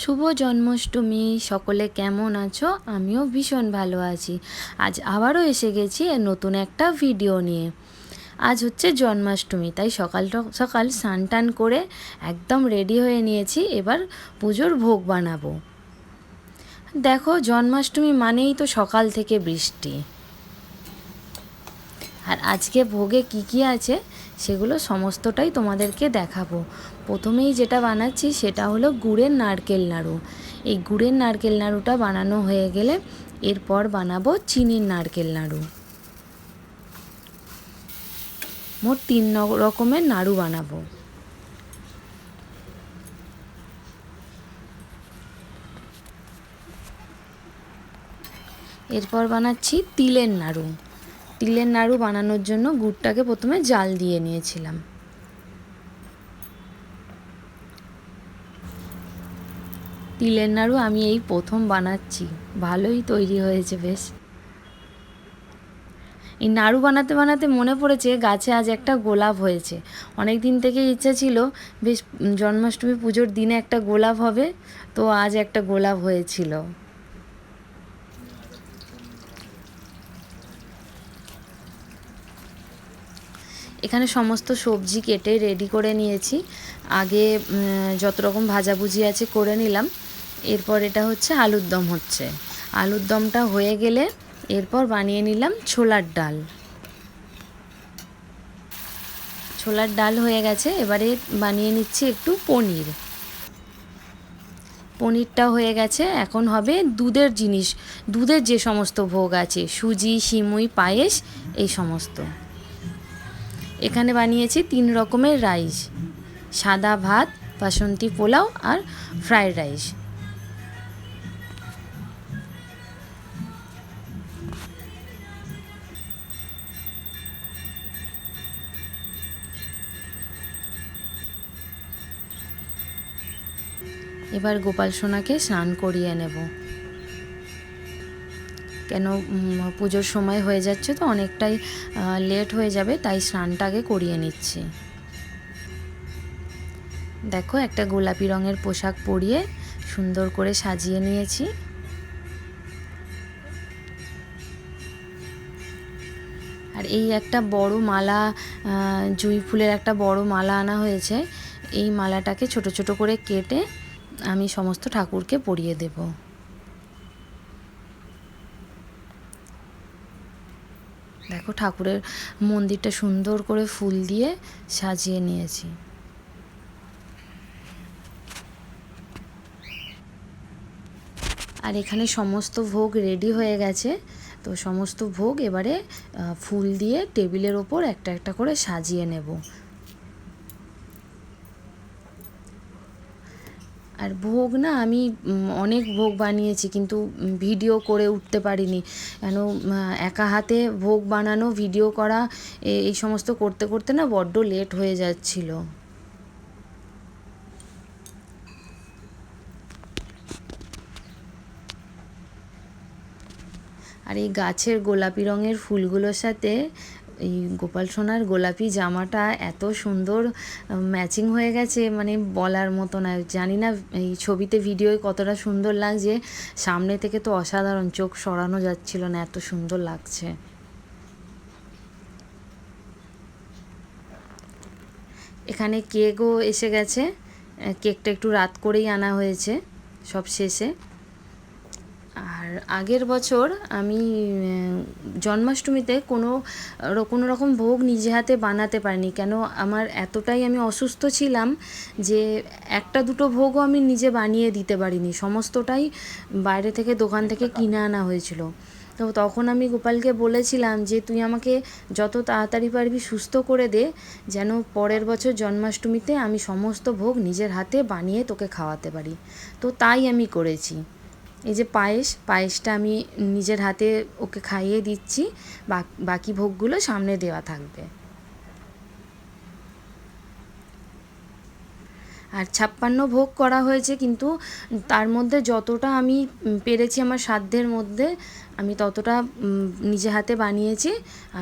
শুভ জন্মাষ্টমী, সকলে কেমন আছো? আমিও ভীষণ ভালো আছি। আজ আবারও এসে গেছি নতুন একটা ভিডিও নিয়ে। আজ হচ্ছে জন্মাষ্টমী, তাই সকাল সকাল স্নান টান করে একদম রেডি হয়ে নিয়েছি, এবার পুজোর ভোগ বানাবো। দেখো, জন্মাষ্টমী মানেই তো সকাল থেকে বৃষ্টি। আর আজকে ভোগে কি কি আছে, সেগুলো সমস্তটাই তোমাদেরকে দেখাবো। প্রথমেই যেটা বানাচ্ছি সেটা হলো গুড়ের নারকেল নাড়ু। এই গুড়ের নারকেল নাড়ুটা বানানো হয়ে গেলে এরপর বানাবো চিনির নারকেল নাড়ু। মোট তিন রকমের নাড়ু বানাবো। এরপর বানাচ্ছি তিলের নাড়ু। তিলের নাড়ু বানানোর জন্য গুড়টাকে প্রথমে জাল দিয়ে নিয়েছিলাম। তিলের নাড়ু আমি এই প্রথম বানাচ্ছি। ভালোই তৈরি হয়েছে বেশ। এই নাড়ু বানাতে বানাতে মনে পড়েছে গাছে আজ একটা গোলাপ হয়েছে। অনেক দিন থেকে ইচ্ছা ছিল, বেশ জন্মাষ্টমী পুজোর দিনে একটা গোলাপ হবে, তো আজ একটা গোলাপ হয়েছিল। এখানে সমস্ত সবজি কেটে রেডি করে নিয়েছি। আগে যত রকম ভাজাভুজি আছে করে নিলাম। এরপর এটা হচ্ছে আলুর দম হচ্ছে। আলুর দমটা হয়ে গেলে এরপর বানিয়ে নিলাম ছোলার ডাল। ছোলার ডাল হয়ে গেছে, এবারে বানিয়ে নিচ্ছি একটু পনির। পনিরটা হয়ে গেছে, এখন হবে দুধের জিনিস। দুধের যে সমস্ত ভোগ আছে, সুজি, সিমুই, পায়েস, এই সমস্ত। এখানে বানিয়েছি তিন রকমের রাইস। সাদা ভাত, বাসন্তী পোলাও আর ফ্রায়েড রাইস। এবার গোপাল সোনাকে স্নান করিয়ে নেব। কেন পুজোর সময় হয়ে যাচ্ছে তো, অনেকটাই লেট হয়ে যাবে, তাই স্নানটা আগে করিয়ে নিচ্ছি। দেখো, একটা গোলাপি রঙের পোশাক পরিয়ে সুন্দর করে সাজিয়ে নিয়েছি। আর এই একটা বড় মালা জুঁই ফুলের একটা বড় মালা আনা হয়েছে। এই মালাটাকে ছোট ছোট করে কেটে আমি সমস্ত ঠাকুরকে পরিয়ে দেবো। দেখো ঠাকুরের মন্দিরটা সুন্দর করে ফুল দিয়ে সাজিয়ে নিয়েছি। আর এখানে সমস্ত ভোগ রেডি হয়ে গেছে। তো সমস্ত ভোগ এবারে ফুল দিয়ে টেবিলের ওপর একটা একটা করে সাজিয়ে নেব। আর ভোগ না আমি অনেক ভোগ বানিয়েছি কিন্তু ভিডিও করে উঠতে পারিনি। কেন একা হাতে ভোগ বানানো, ভিডিও করা এই সমস্ত করতে করতে না বড্ড লেট হয়ে যাচ্ছিল। আর এই গাছের গোলাপি রঙের ফুলগুলোর সাথে এই গোপাল সোনার গোলাপি জামাটা এত সুন্দর ম্যাচিং হয়ে গেছে মানে বলার মতো না। জানি না, এই ছবিতে ভিডিওয় কতটা সুন্দর লাগছে, সামনে থেকে তো অসাধারণ, চোখ সরানো যাচ্ছিল না, এত সুন্দর লাগছে। এখানে কেকও এসে গেছে কেকটা একটু রাত করেই আনা হয়েছে, সব শেষে। আর আগের বছর আমি জন্মাষ্টমীতে কোনো কোনো রকম ভোগ নিজে হাতে বানাতে পারিনি। কেন আমার এতটাই আমি অসুস্থ ছিলাম যে একটা দুটো ভোগও আমি নিজে বানিয়ে দিতে পারিনি। সমস্তটাই বাইরে থেকে দোকান থেকে কিনে আনা হয়েছিল। তো তখন আমি গোপালকে বলেছিলাম যে, তুই আমাকে যত তাড়াতাড়ি পারবি সুস্থ করে দে, যেন পরের বছর জন্মাষ্টমীতে আমি সমস্ত ভোগ নিজের হাতে বানিয়ে তোকে খাওয়াতে পারি। তো তাই আমি করেছি। এই যে পায়েস, পায়েসটা আমি নিজের হাতে ওকে খাইয়ে দিচ্ছি। বাকি ভোগগুলো সামনে দেওয়া থাকবে। আর ছাপ্পান্ন ভোগ করা হয়েছে কিন্তু তার মধ্যে যতটা আমি পেরেছি আমার সাধ্যের মধ্যে, আমি ততটা নিজে হাতে বানিয়েছি।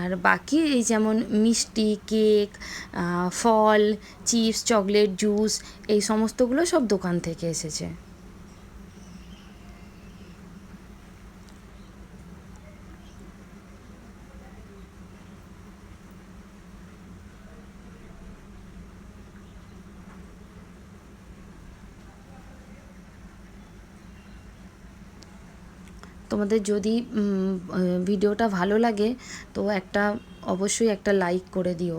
আর বাকি এই যেমন মিষ্টি, কেক ফল, চিপস, চকলেট, জুস, এই সমস্তগুলো সব দোকান থেকে এসেছে। তোমাদের যদি ভিডিওটা ভালো লাগে তো একটা অবশ্যই একটা লাইক করে দিও।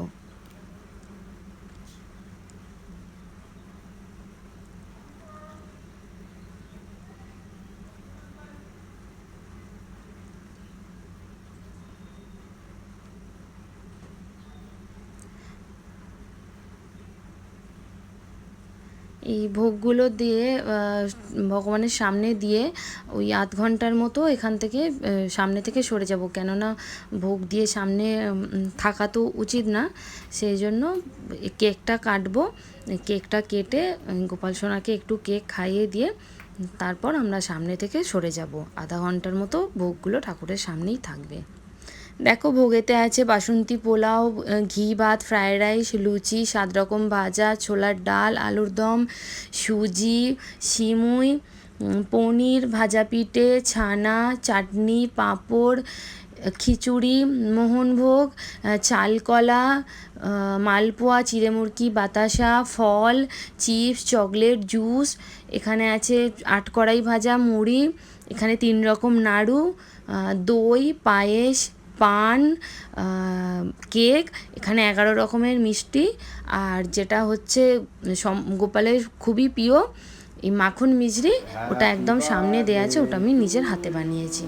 এই ভোগগুলো দিয়ে ভগবানের সামনে দিয়ে ওই আধ ঘণ্টার মতো এখান থেকে সামনে থেকে সরে যাব। কেননা ভোগ দিয়ে সামনে থাকা তো উচিত না। সেই জন্য কেকটা কাটবো, কেকটা কেটে গোপাল সোনাকে একটু কেক খাইয়ে দিয়ে, তারপর আমরা সামনে থেকে সরে যাব। আধা ঘণ্টার মতো ভোগগুলো ঠাকুরের সামনেই থাকবে। দেখো ভোগেতে আছে বাসন্তী পোলাও ঘি, ভাত ফ্রায়েড রাইস লুচি, সাত রকম ভাজা, ছোলার ডাল, আলুর দম, সুজি, সিমুই পনির, ভাজা পিঠে, ছানা, চাটনি, পাঁপড়, খিচুড়ি মোহনভোগ চালকলা মালপোয়া চিড়েমুরকি বাতাসা, ফল, চিপস, চকলেট, জুস, এখানে আছে আটকড়াই ভাজা, মুড়ি, এখানে তিন রকম নাড়ু দই, পায়েস পান কেক এখানে এগারো রকমের মিষ্টি আর যেটা হচ্ছে সম- গোপালের খুবই প্রিয় এই মাখন মিজরি ওটা একদম সামনে দেয়া আছে ওটা আমি নিজের হাতে বানিয়েছি.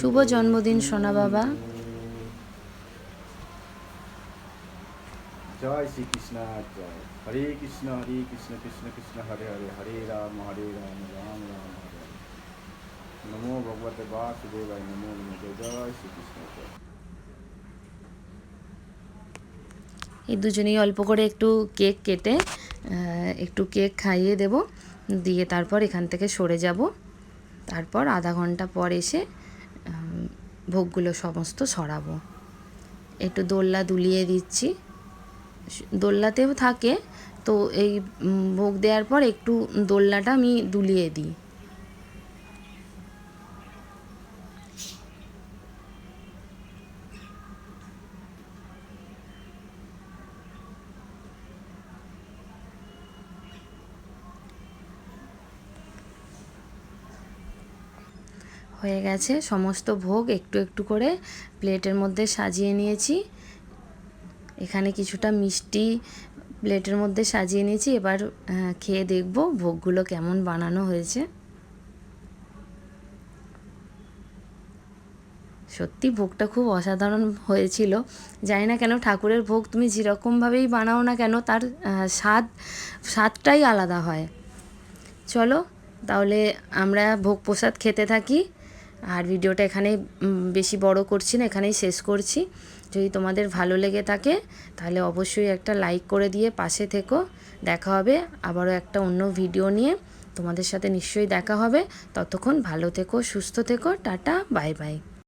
শুভ জন্মদিন সোনা বাবা। জয় শ্রীকৃষ্ণ জয় হরে কৃষ্ণ হরে কৃষ্ণ কৃষ্ণ কৃষ্ণ হরে হরে হরে রাম হরে রাম রাম রাম হরে নমো ভগবতে বাসুদেবায় নমো নমো জয় শ্রীকৃষ্ণ জয় এই দুজনেই অল্প করে একটু কেক কেটে একটু কেক খাইয়ে দেব। দিয়ে তারপর এখান থেকে সরে যাব। তারপর আধা ঘণ্টা পর এসে ভোগগুলো সমস্ত সরাবো। একটু দোল্লা দুলিয়ে দিচ্ছি। দোল্লাতেও থাকে, তো এই ভোগ দেওয়ার পর একটু দোল্লাটা আমি দুলিয়ে দিই। হয়ে গেছে, সমস্ত ভোগ একটু একটু করে প্লেটের মধ্যে সাজিয়ে নিয়েছি। এখানে কিছুটা মিষ্টি প্লেটের মধ্যে সাজিয়ে নিয়েছি। এবার খেয়ে দেখব ভোগগুলো কেমন বানানো হয়েছে। সত্যি ভোগটা খুব অসাধারণ হয়েছিল। জানি না কেন ঠাকুরের ভোগ তুমি যেরকমভাবেই বানাও না কেন তার স্বাদ, স্বাদটাই আলাদা হয়। চলো, তাহলে আমরা ভোগ প্রসাদ খেতে থাকি। আর ভিডিওটা এখানে বেশি বড় করছি না, এখানেই শেষ করছি। যদি তোমাদের ভালো লেগে থাকে, তাহলে অবশ্যই একটা লাইক করে দিয়ে পাশে থেকো। দেখা হবে আবারও একটা অন্য ভিডিও নিয়ে। তোমাদের সাথে নিশ্চয়ই দেখা হবে। ততক্ষণ ভালো থেকো, সুস্থ থেকো, টাটা, বাই বাই।